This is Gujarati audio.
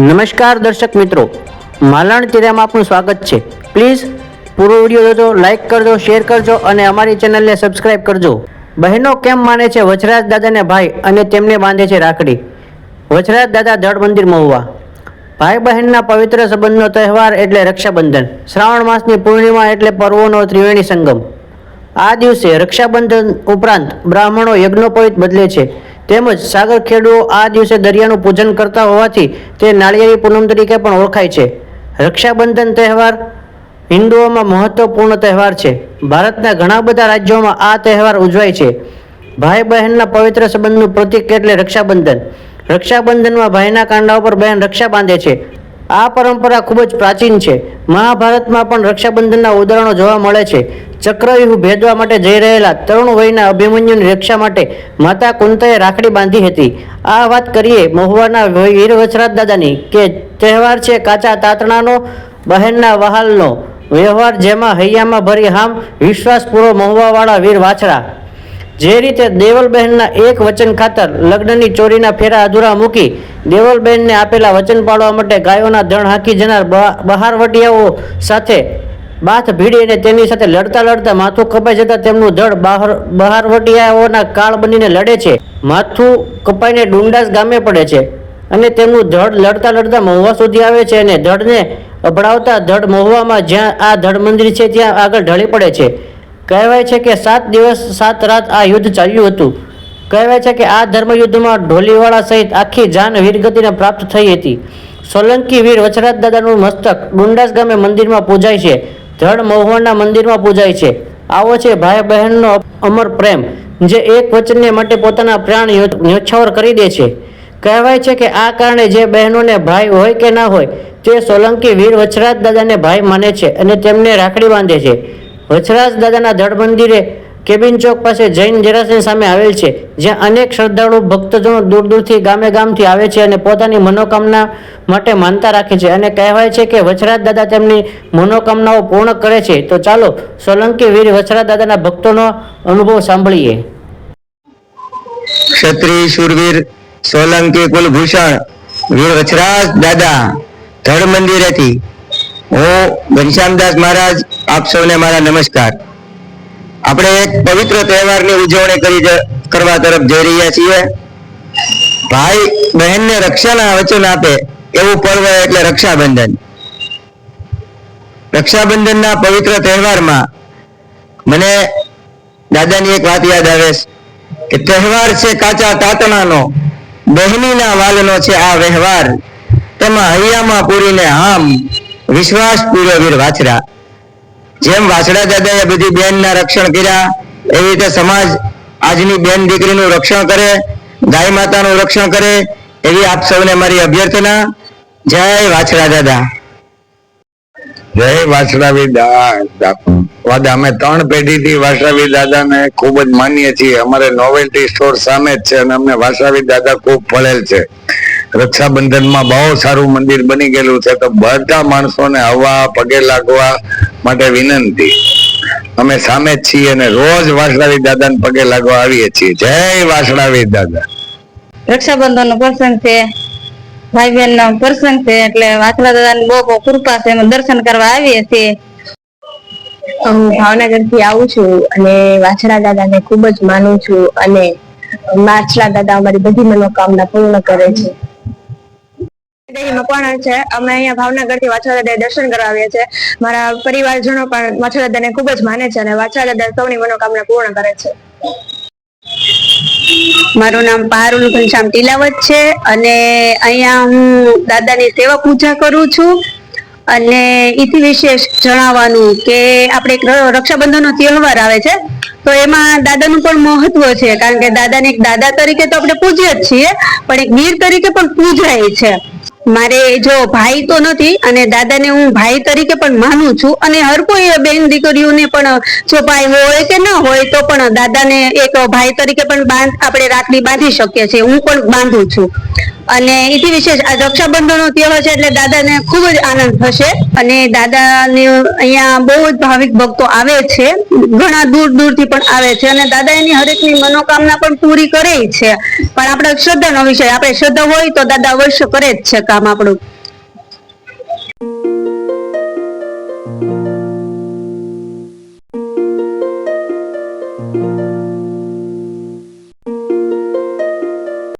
નમસ્કાર દર્શક મિત્રો. માલણ તિરામાં આપનું સ્વાગત છે. પ્લીઝ પૂરો વીડિયો જોજો લાઇક કરજો શેર કરજો અને અમારી ચેનલને સબસ્ક્રાઇબ કરજો. બહેનો કેમ માને છે વચરાજ દાદાને ભાઈ અને તેમને બાંધે છે રાખડી? વચરાજ દાદા જળ મંદિર મહુવા. ભાઈ બહેનના પવિત્ર સંબંધનો તહેવાર એટલે રક્ષાબંધન. શ્રાવણ માસની પૂર્ણિમા એટલે પર્વોનો ત્રિવેણી સંગમ. આ દિવસે રક્ષાબંધન ઉપરાંત બ્રાહ્મણો યજ્ઞોપવિત બદલે છે. તેમજ સાગર ખેડૂઓ આ દિવસે દરિયાનું પૂજન કરતા હોવાથી તે નાળિયેરી પૂનમ તરીકે પણ ઓળખાય છે. રક્ષાબંધન તહેવાર હિન્દુઓમાં મહત્વપૂર્ણ તહેવાર છે. ભારતના ઘણા બધા રાજ્યોમાં આ તહેવાર ઉજવાય છે. ભાઈ બહેનના પવિત્ર સંબંધનું પ્રતીક એટલે રક્ષાબંધન. રક્ષાબંધનમાં ભાઈના કાંડા ઉપર બહેન રક્ષા બાંધે છે. આ પરંપરા ખૂબ જ પ્રાચીન છે. મહાભારતમાં પણ રક્ષાબંધનના ઉદાહરણો જોવા મળે છે. ચક્રવ્યૂહ ભેદવા માટે જઈ રહેલા તરુણ વયના અભિમન્યુની રક્ષા માટે માતા કુંતાએ રાખડી બાંધી હતી. આ વાત કરીએ મહુવાના વીર વચરાજ દાદાની કે તહેવાર છે કાચા તાતણાનો, બહેનના વહાલનો. વ્યવહાર જેમાં હૈયામાં ભરી હામ વિશ્વાસપૂર્વક મહુવાવાળા વીર વાછરા. જે રીતે દેવલબહેનના એક વચન ખાતર લગ્નની ચોરીના ફેરા અધૂરા મૂકી દેવલબહેનને આપેલા વચન પાળવા માટે ગાયોના ધણ હાંકી જનાર બહારવટિયાઓ સાથે બાથ ભીડી અને તેની સાથે લડતા લડતા માથું કપાઈ જતા તેમનું ધડ બહાર, બહારવટિયાઓના કાળ બનીને લડે છે. માથું કપાઈને ડુંડાસ ગામે પડે છે અને તેમનું ધડ લડતા લડતા મહુવા સુધી આવે છે અને ધડને અભડાવતા ધડ મહુવામાં જ્યાં આ ધડ મંદિર છે ત્યાં આગળ ઢળી પડે છે. કહેવાય છે કે સાત દિવસ, સાત રાત આ યુદ્ધ ચાલ્યું હતું. કહેવાય છે કે આ ધર્મયુદ્ધમાં ઢોલીવાળા સહિત આખી જાન વીરગતિને પ્રાપ્ત થઈ હતી. સોલંકી વીર વચરાજ દાદાનું મસ્તક ડુંડાસ ગામે મંદિરમાં પૂજાય છે. ધડ મહુવાના મંદિરમાં પૂજાય છે. આવો છે ભાઈ બહેનનો અમર પ્રેમ, જે એક વચનને માટે પોતાના પ્રાણ ન્યો- ન્યોછાવર કરી દે છે. કહેવાય છે કે આ કારણે જે બહેનોને ભાઈ હોય કે ના હોય, તે સોલંકી વીર વચરાજ દાદાને ભાઈ માને છે અને તેમને રાખડી બાંધે છે. વચરાજ દાદાના ધડ મંદિરે કેબિન ચોક પાસે જૈન જરાસન સામે આવેલ છે, જ્યાં અનેક શ્રદ્ધાળુ ભક્તજનો દૂર દૂરથી ગામે ગામથી આવે છે અને પોતાની મનોકામના માટે માનતા રાખે છે. અને કહેવાય છે કે વચરાજ દાદા તેમની મનોકામનાઓ પૂર્ણ કરે છે. તો ચાલો, સોલંકી વીર વછરાજ દાદાના ભક્તોનો અનુભવ સાંભળીએ. ક્ષત્રિય સુરવીર સોલંકી, કુલભૂષણ, વીર વછરાજ દાદા, ધડ મંદિરેથી. હું ઘનશ્યામદાસ મહારાજ, આપ સૌને મારા નમસ્કાર. આપણે એક પવિત્ર તહેવારની ઉજવણી કરી કરવા તરફ જઈ રહ્યા છીએ. ભાઈ બહેનને રક્ષાના વચન આપે એવું પર્વ એટલે રક્ષાબંધન. રક્ષાબંધનના પવિત્ર તહેવારમાં મને દાદાની એક વાત યાદ આવે કે તહેવાર છે કાચા તાતણાનો બહેનીના વાલનો છે આ વ્યવહાર. તેમાં હૈયામાં પૂરીને આમ વિશ્વાસ પૂર્યો વીર વાછરા. જેમ વાસડા દાદાએ બધી બહેનના રક્ષણ કર્યા, એવી રીતે સમાજ આજની બેન દીકરીનું રક્ષણ કરે, ગાય માતાનું રક્ષણ કરે, એવી આપ સૌને મારી અભ્યર્થના. જય વાછડા દાદા. જય વાછડાવી દાદા. અમે ત્રણ પેઢીથી વાછડાવી દાદાને ખૂબ જ માનીએ છીએ. અમારે નોવેલ્ટી સ્ટોર સામે જ છે અને અમને વાસરાવી દાદા ખૂબ ફળેલ છે. રક્ષાબંધનમાં બહુ સારું મંદિર બની ગયેલું છે તો બધા માણસોને આવવા પગે લાગવા માટે વિનંતી. અમે સામે જ છીએ અને રોજ વાસણાવી દાદાને પગે લાગવા આવીએ છીએ. જય વાસણાવી દાદા. રક્ષાબંધન નો પ્રસંગ છે ભાઈ બહેન નો પ્રસંગ છે એટલે વાછલા દાદાની બહુ બહુ કૃપા છે અમે દર્શન કરવા આવીએ છીએ. હું ભાવનગરથી આવું છું અને વાછડા દાદા ને ખૂબ જ માનું છું અને વાછડા દાદા અમારી બધી મનોકામના પૂર્ણ કરે છે. મકવાણા છે. અમે અહીંયા ભાવનગરથી વાછડા દર્શન કરવા આવ્યા છે મારા પરિવારજનો પણ વાછડા ખૂબ જ માને છે અને વાછડા સૌની મનોકામના પૂર્ણ કરે છે. મારું નામ પારુલ ઘનશ્યામ તિલાવત છે અને અહીંયા હું દાદાની સેવા પૂજા કરું છું. અને એથી વિશેષ જણાવવાનું કે આપણે એક રક્ષાબંધનનો તહેવાર આવે છે. તો એમાં દાદાનું પણ મહત્વ છે, કારણ કે દાદાને એક દાદા તરીકે તો આપણે પૂજીએ જ છીએ, પણ એક વીર તરીકે પણ પૂજાય છે. મારે જો ભાઈ તો નથી અને દાદાને હું ભાઈ તરીકે પણ માનું છું અને હર કોઈ બેન દીકરીઓને પણ જો ભાઈ હોય કે ન હોય તો પણ દાદાને એક ભાઈ તરીકે પણ બાંધ આપણે રાખડી બાંધી શકીએ છીએ. હું પણ બાંધું છું. અને એથી વિશેષ આ રક્ષાબંધનનો તહેવાર છે એટલે દાદાને ખૂબ જ આનંદ થશે અને દાદાને અહીંયા બહુ જ ભાવિક ભક્તો આવે છે. ઘણા દૂર દૂરથી પણ આવે છે અને દાદા એની હરેકની મનોકામના પણ પૂરી કરે છે. પણ આપણે શ્રદ્ધાનો વિષય, આપણે શ્રદ્ધા હોય તો દાદા અવશ્ય કરે જ છે. કામ આપણું